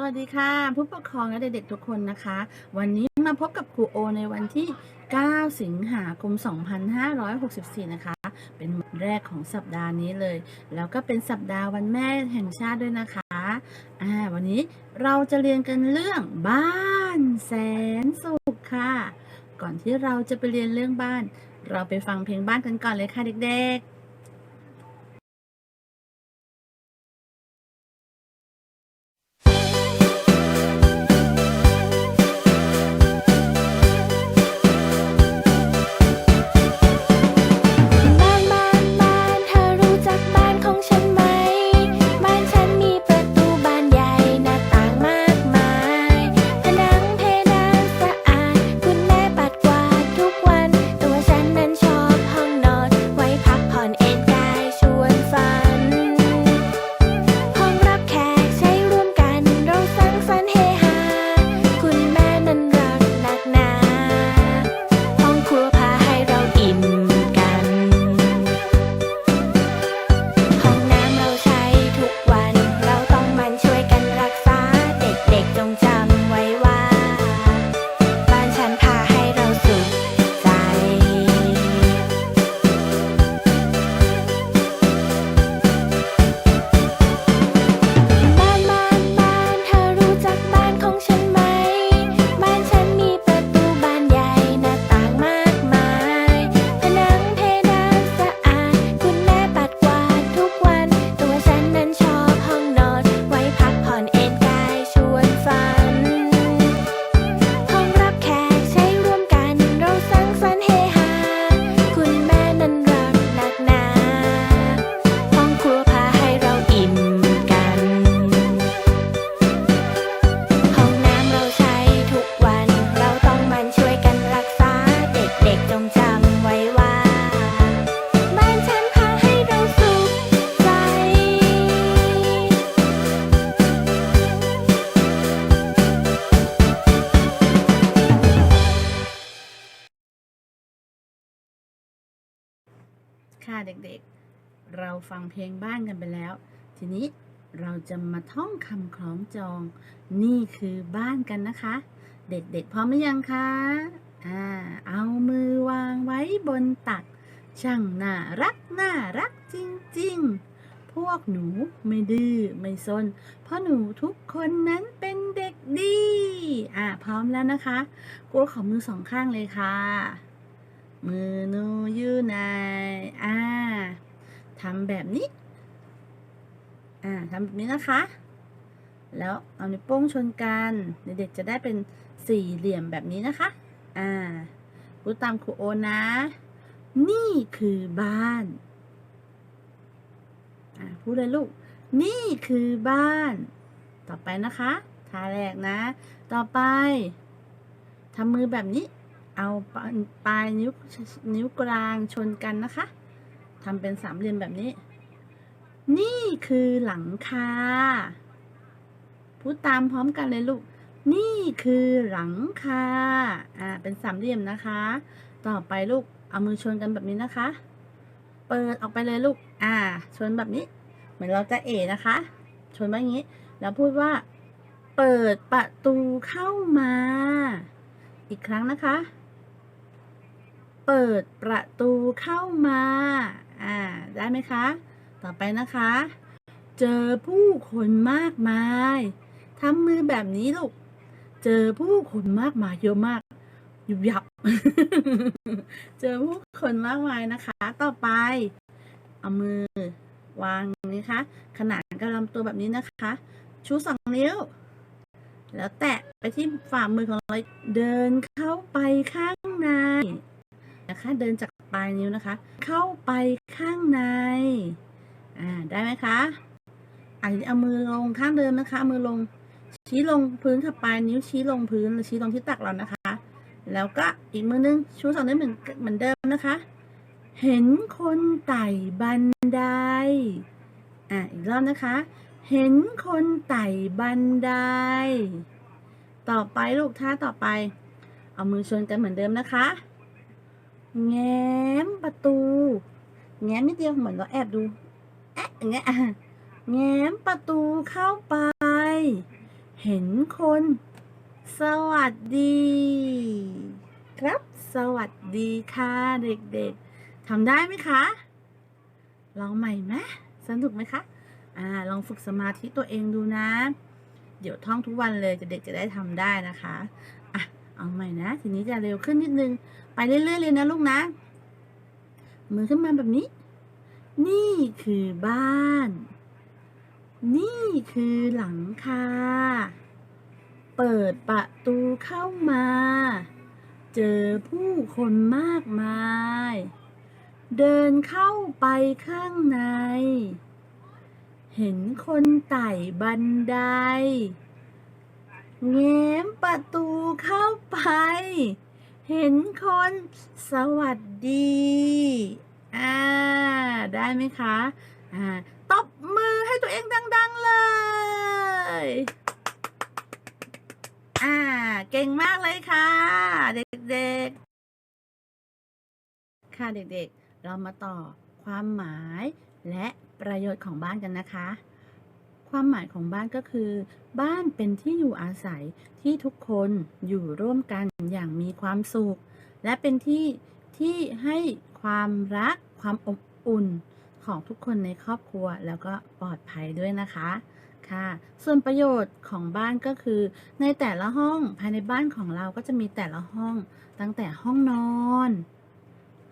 สวัสดีค่ะ ผู้ปกครองและเด็กๆทุกคนนะคะ วันนี้มาพบกับครูโอในวันที่ 9 สิงหาคม 2564 นะคะ เป็นวันแรกของสัปดาห์นี้เลย แล้วก็เป็นสัปดาห์วันแม่แห่งชาติด้วยนะคะอ่าวันนี้เราจะเรียนกันเรื่องบ้านแสนสุขค่ะ ก่อนที่เราจะไปเรียนเรื่องบ้าน เราไปฟังเพลงบ้านกันก่อนเลยค่ะเด็กๆ ค่ะเด็กๆ เราฟังเพลงบ้านกันไปแล้ว ทีนี้เราจะมาท่องคำคล้องจอง นี่คือบ้านกันนะคะ เด็กๆพร้อมหรือยังคะอ่าเอามือวางไว้บนตัก ช่างน่ารักน่ารักจริงๆ พวกหนูไม่ดื้อไม่ซน เพราะหนูทุกคนนั้นเป็นเด็กดี อ่าพร้อมแล้วนะคะกลัวขอมือสองข้างเลยค่ะ มือนูยู่ไหนอ่าทำแบบนี้ อ่าทำแบบนี้นะคะ แล้วเอานิ้วโป้งชนกันเด็กๆจะได้เป็นสี่เหลี่ยมแบบนี้นะคะ อ่าพูดตามครูโอนะ นี่คือบ้าน อ่าพูดเลยลูก นี่คือบ้าน ต่อไปนะคะท่าแรกนะ ต่อไปทำมือแบบนี้ เอาปลายนิ้วนิ้วกลางชนกันนะคะทำเป็นสามเหลี่ยมแบบนี้ นี่คือหลังคา พูดตามพร้อมกันเลยลูก นี่คือหลังคา อ่า เป็นสามเหลี่ยมนะคะ ต่อไปลูก เอามือชนกันแบบนี้นะคะ เปิดออกไปเลยลูก อ่า ชนแบบนี้ เหมือนเราจะเอนะคะ ชนแบบนี้ แล้วพูดว่า เปิดประตูเข้ามา อีกครั้งนะคะ เปิดประตูเข้ามา อ่า ได้ไหมคะ ต่อไปนะคะ เจอผู้คนมากมายทำมือแบบนี้ลูก เจอผู้คนมากมายเยอะมาก ยุบยับ เจอผู้คนมากมายนะคะ ต่อไป เอามือ วางนี้คะ ขนาดกับลำตัวแบบนี้นะคะ ชูสองนิ้ว แล้วแตะไปที่ฝ่ามือของเราเดินเข้าไปข้างใน นะคะ เดินจากปลายนิ้วนะคะ เข้าไปข้างในอ่าได้ไหมคะอันนี้เอามือลงข้างเดิมนะคะ มือลงชี้ลงพื้นค่ะปลายนิ้วชี้ลงพื้นหรือชี้ลงที่ตักเรานะคะ แล้วก็อีกมือนึงชูสองนิ้วเหมือนเหมือนเดิมนะคะ เห็นคนไต่บันไดอ่าอีกรอบนะคะ เห็นคนไต่บันได ต่อไปลูกท่าต่อไป เอามือชนกันเหมือนเดิมนะคะ แง้มประตู แง้มนิดเดียวเหมือนเราแอบดูแอะอย่างเงี้ยแง้มประตูเข้าไป เห็นคน สวัสดี ครับ สวัสดีค่ะเด็กๆทำได้ไหมคะลองใหม่ไหมสนุกไหมคะอ่าลองฝึกสมาธิตัวเองดูนะ เดี๋ยวท่องทุกวันเลยจะเด็กจะได้ทำได้นะคะ เอาใหม่นะ ทีนี้จะเร็วขึ้นนิดนึง ไปเรื่อยๆเลยนะลูกนะ มือขึ้นมาแบบนี้ นี่คือบ้าน นี่คือหลังคา เปิดประตูเข้ามา เจอผู้คนมากมาย เดินเข้าไปข้างใน เห็นคนไต่บันไดแง้มประตู เข้าไปเห็นคนสวัสดี อ่า ได้ไหมคะ อ่า ตบมือให้ตัวเองดัง ๆ เลย อ่า เก่งมากเลยค่ะ เด็ก ๆ ค่ะเด็ก ๆ เรามาต่อความหมายและประโยชน์ของบ้านกันนะคะ ความหมายของบ้านก็คือ บ้านเป็นที่อยู่อาศัยที่ทุกคนอยู่ร่วมกันอย่างมีความสุข และเป็นที่ที่ให้ความรักความอบอุ่นของทุกคนในครอบครัวแล้วก็ปลอดภัยด้วยนะคะค่ะ ส่วนประโยชน์ของบ้านก็คือ ในแต่ละห้องภายในบ้านของเราก็จะมีแต่ละห้อง ตั้งแต่ห้องนอน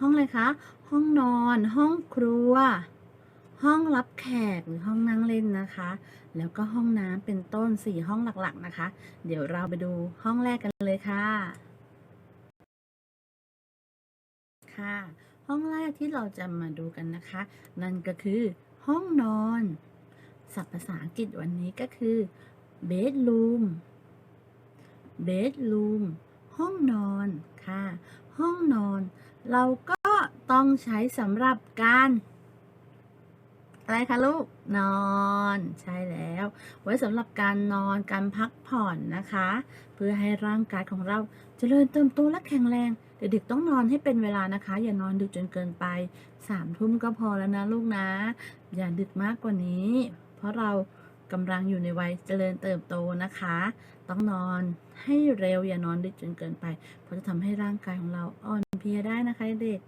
ห้องอะไรคะ ห้องนอน ห้องครัว ห้องรับแขกหรือห้องนั่งเล่นนะคะ แล้วก็ห้องน้ำเป็นต้นสี่ห้องหลักๆนะคะ เดี๋ยวเราไปดูห้องแรกกันเลยค่ะ ค่ะ ห้องแรกที่เราจะมาดูกันนะคะ นั่นก็คือ ห้องนอนศัพท์ภาษาอังกฤษวันนี้ก็คือ bedroom bedroom ห้องนอนค่ะ ห้องนอน เราก็ต้องใช้สำหรับการ อะไรคะลูก นอนใช่แล้ว ไว้สำหรับการนอนการพักผ่อนนะคะ เพื่อให้ร่างกายของเราเจริญเติมโตและแข็งแรงเด็กๆต้องนอนให้เป็นเวลานะคะ อย่านอนดึกจนเกินไปสามทุ่มก็พอแล้วนะลูกนะ อย่าดึกมากกว่านี้ เพราะเรากำลังอยู่ในวัยเจริญเติบโตนะคะ ต้องนอนให้เร็วอย่านอนดึกจนเกินไป เพราะจะทำให้ร่างกายของเราอ่อนเพลียได้นะคะเด็ก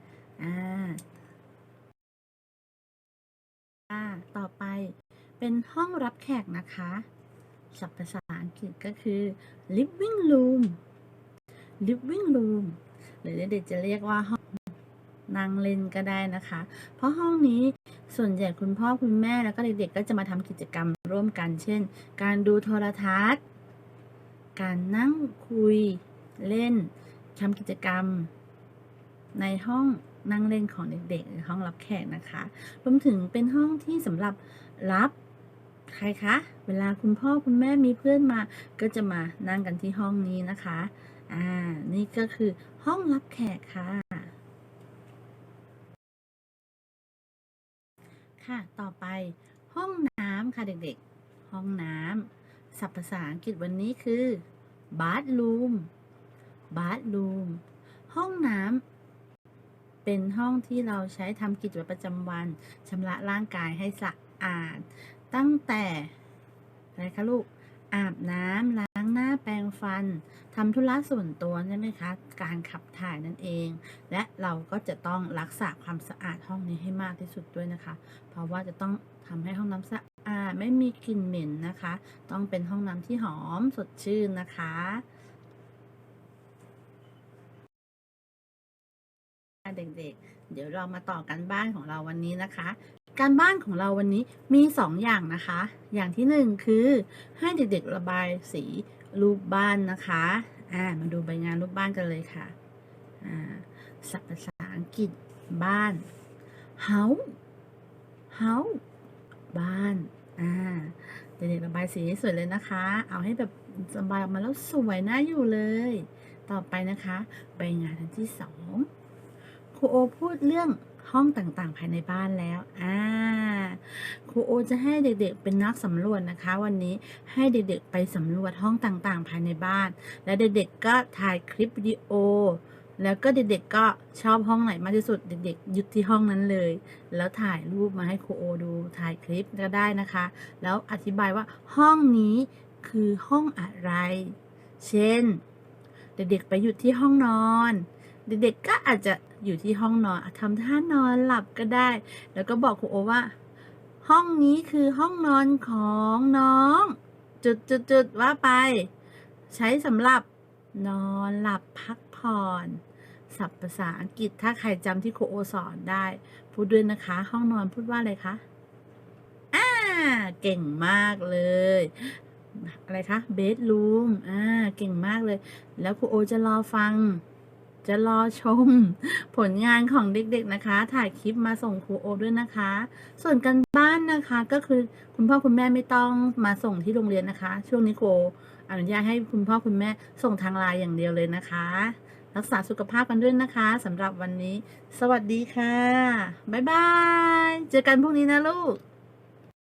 อ่า อ่าต่อไปเป็นห้องรับแขกนะคะ ศัพท์ภาษาอังกฤษก็คือ living room living room หรือเด็กๆจะเรียกว่าห้องนั่งเล่นก็ได้นะคะ เพราะห้องนี้ส่วนใหญ่คุณพ่อคุณแม่แล้วก็เด็กๆก็จะมาทำกิจกรรมร่วมกัน เช่น การดูโทรทัศน์ การนั่งคุยเล่นทำกิจกรรมในห้อง นั่งเล่นของเด็กๆหรือห้องรับแขกนะคะ รวมถึงเป็นห้องที่สำหรับรับใครคะ เวลาคุณพ่อคุณแม่มีเพื่อนมา ก็จะมานั่งกันที่ห้องนี้นะคะ อ่า นี่ก็คือห้องรับแขกค่ะ ค่ะ ต่อไปห้องน้ำค่ะเด็กๆ ห้องน้ำศัพท์ภาษาอังกฤษวันนี้คือ bathroom bathroom ห้องน้ำ เป็นห้องที่เราใช้ทำกิจวัตรประจำวันชำระร่างกายให้สะอาด ตั้งแต่อะไรคะลูกอาบน้ำล้างหน้าแปรงฟันทำธุระส่วนตัวใช่ไหมคะ การขับถ่ายนั่นเอง และเราก็จะต้องรักษาความสะอาดห้องนี้ให้มากที่สุดด้วยนะคะ เพราะว่าจะต้องทำให้ห้องน้ำสะอาดไม่มีกลิ่นเหม็นนะคะ ต้องเป็นห้องน้ำที่หอมสดชื่นนะคะ เด็กๆ เดี๋ยวเรามาต่อกันบ้านของเราวันนี้นะคะ การบ้านของเราวันนี้มีสองอย่างนะคะ อย่างที่หนึ่งคือให้เด็กๆระบายสีรูปบ้านนะคะอ่ามาดูใบงานรูปบ้านกันเลยค่ะอ่าศัพท์ภาษาอังกฤษบ้าน house house บ้านอ่าเด็กๆระบายสีให้สวยเลยนะคะ เอาให้แบบระบายออกมาแล้วสวยน่าอยู่เลย ต่อไปนะคะ ใบงานที่สอง รูโอพูดเรื่องห้องต่างๆ ภายในบ้านแล้ว อ่า ครูโอจะให้เด็กๆ เป็นนักสำรวจนะคะ วันนี้ให้เด็กๆ ไปสำรวจห้องต่างๆ ภายในบ้าน และเด็กๆ ก็ถ่ายคลิปวิดีโอ แล้วก็เด็กๆ ก็ชอบห้องไหนมากที่สุด เด็กๆ หยุดที่ห้องนั้นเลย แล้วถ่ายรูปมาให้ครูโอดู ถ่ายคลิปก็ได้นะคะ แล้วอธิบายว่าห้องนี้คือห้องอะไร เช่น เด็กๆ ไปอยู่ที่ห้องนอน เด็กๆก็อาจจะอยู่ที่ห้องนอนทำท่านอนหลับก็ได้ แล้วก็บอกครูโอว่า ห้องนี้คือห้องนอนของน้อง จุดๆๆว่าไป ใช้สำหรับนอนหลับพักผ่อนศัพท์ภาษาอังกฤษถ้าใครจำที่ครูโอสอนได้ พูดด้วยนะคะ ห้องนอนพูดว่าอะไรคะอ่าเก่งมากเลย อะไรคะเบดรูมอ่าเก่งมากเลย แล้วครูโอจะรอฟัง จะรอชม ผลงานของเด็กๆนะคะ ถ่ายคลิปมาส่งครูโอด้วยนะคะ ส่วนการบ้านนะคะก็คือคุณพ่อคุณแม่ไม่ต้องมาส่งที่โรงเรียนนะคะ ช่วงนี้ครูโออนุญาตให้คุณพ่อคุณแม่ส่งทางไลน์อย่างเดียวเลยนะคะ รักษาสุขภาพกันด้วยนะคะสำหรับวันนี้ สวัสดีค่ะ บ๊ายบาย เจอกันพรุ่งนี้นะลูก